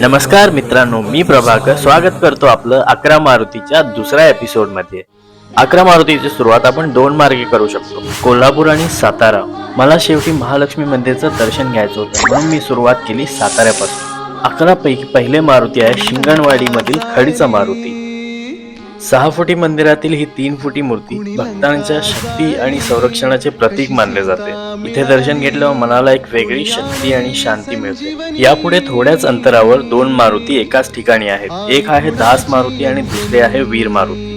नमस्कार मित्रांनो मी प्रभाकर. स्वागत करतो आपलं अकरा मारुतीच्या दुसऱ्या एपिसोडमध्ये. अकरा मारुतीची सुरुवात आपण दोन मार्गे करू शकतो. कोल्हापूर आणि सातारा. मला शेवटी महालक्ष्मी मंदिरचं दर्शन घ्यायचं होतं. म्हणून मी सुरुवात केली साताऱ्यापासून. अकरा पैकी पहिले मारुती आहे शिंगणवाडी मधील खडीचा मारुती. सहा फुटी मंदिरातील ही तीन फुटी मूर्ती भक्तांच्या शक्ती आणि संरक्षणाचे प्रतीक मानले जाते. इथे दर्शन घेतल्यावर मनाला एक वेगळी शक्ती आणि शांती मिळते. यापुढे थोड्याच अंतरावर दोन मारुती एकाच ठिकाणी आहेत. एक आहे दास मारुती आणि दुसरे आहे वीर मारुती.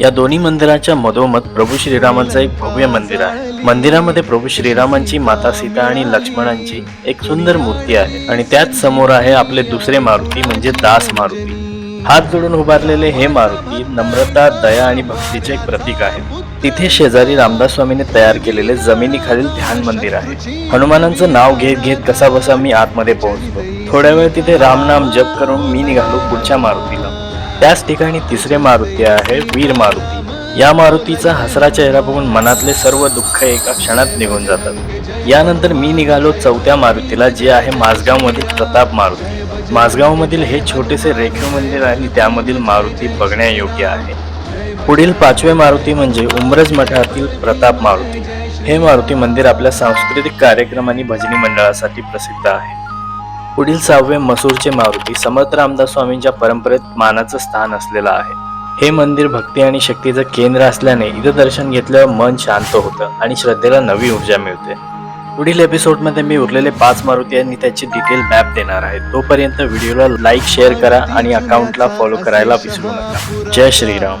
या दोन्ही मंदिराच्या मधोमध प्रभू श्रीरामांचं एक भव्य मंदिर आहे. मंदिरामध्ये प्रभू श्रीरामांची माता सीता आणि लक्ष्मणांची एक सुंदर मूर्ती आहे आणि त्याच समोर आहे आपले दुसरे मारुती म्हणजे दास मारुती. हात जोडून उभारलेले हे मारुती नम्रता दया आणि भक्तीचे एक प्रतीक आहे. तिथे शेजारी रामदास स्वामीने तयार केलेले जमिनीखालील ध्यान मंदिर आहे. हनुमानांचं नाव घेत घेत कसा बसा मी आतमध्ये पोहोचलो. थोड्या वेळ तिथे रामनाम जप करून मी निघालो पुढच्या मारुतीला. त्याच ठिकाणी तिसरे मारुती आहे वीर मारुती. या मारुतीचा हसरा चेहरा बघून मनातले सर्व दुःख एका क्षणात निघून जातात. यानंतर मी निघालो चौथ्या मारुतीला जे आहे माझगावमधील प्रताप मारुती. माझगावमधील हे छोटेसे रेखीव मंदिर आणि त्यामधील मारुती बघण्यायोग्य आहे. पुढील पाचवे मारुती म्हणजे उमरज मठातील प्रताप मारुती. हे मारुती मंदिर आपल्या सांस्कृतिक कार्यक्रम आणि भजनी मंडळासाठी प्रसिद्ध आहे. पुढील सहावे मसूरचे मारुती समर्थ रामदास स्वामींच्या परंपरेत मानाचं स्थान असलेलं आहे. हे मंदिर भक्ती आणि शक्तीचं केंद्र असल्याने इथं दर्शन घेतल्यावर मन शांत होतं आणि श्रद्धेला नवी ऊर्जा मिळते. पुढील एपिसोडमध्ये मी उरलेले पाच मारुती आणि त्याची डिटेल मॅप देणार आहे. तोपर्यंत व्हिडिओला लाईक शेअर करा आणि अकाउंटला फॉलो करायला विसरू नका. जय श्रीराम.